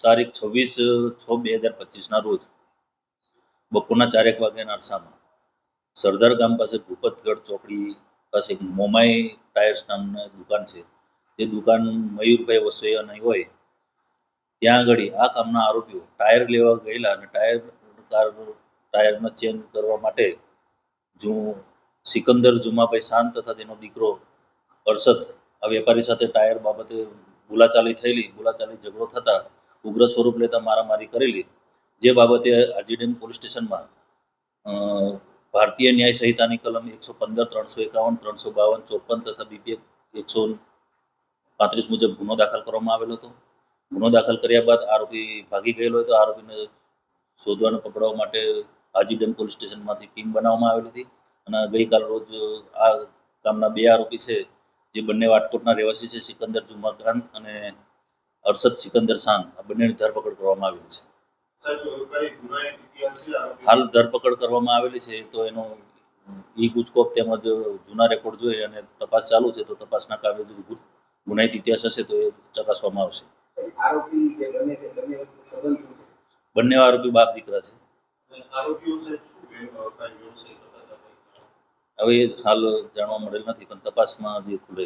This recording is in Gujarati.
તારીખ છવ્વીસ, છ બે હજાર પચીસના રોજ બપોરના ચારેક વાગ્યાના અરસામાં સરદાર ગામ પાસે ભૂપતગઢ ચોકડી પાસે મોમાઈ ટાયર્સ નામની દુકાન છે. તે દુકાન મયુરભાઈ વસોયાની હોય, ત્યાં આગળ આ કામના આરોપીઓ ટાયર લેવા ગયેલા અને ટાયર કાર ટાયરનો ચેન્જ કરવા માટે જો સિકંદર જુમાભાઈ શાંત તથા તેનો દીકરો અરસદ આ વેપારી સાથે ટાયર બાબતે બોલાચાલી થયેલી, બોલાચાલી ઝઘડો થતા ઉગ્ર સ્વરૂપ લેતા મારામારી કરેલી. જે બાબતે આજીડેમ પોલીસ સ્ટેશનમાં ભારતીય ન્યાય સંહિતાની કલમ એકસો પંદર, ત્રણસો એકાવન, ત્રણસો બાવન, ચોપન તથા બીપી એકસો પાંત્રીસ મુજબ ગુનો દાખલ કરવામાં આવેલો હતો. ગુનો દાખલ કર્યા બાદ આરોપી ભાગી ગયેલો હતો. આરોપીને શોધવા અને પકડવા માટે હાજીડેમ પોલીસ સ્ટેશનમાંથી ટીમ બનાવવામાં આવેલી હતી. અને ગઈકાલ રોજ આ કામના બે આરોપી છે, જે બંને વાટકોટના રહેવાસી છે, સિકંદર જુમા ખાન અને અરશદ સિકંદર ખાન આ બંનેની ધરપકડ કરવામાં આવેલી છે? હાલ ધરપકડ કરવામાં આવેલી છે તો એનો ઈ ગુજકોપ તેમજ જૂના રેકોર્ડ જોઈએ અને તપાસ ચાલુ છે તો તપાસના કામે ગુનાહિત ઇતિહાસ હશે તો એ ચકાસવામાં આવશે બને આરોપી બાપ દીકરા છે? હવે હાલ જાણવા મળેલ નથી પણ તપાસમાં જે ખુલે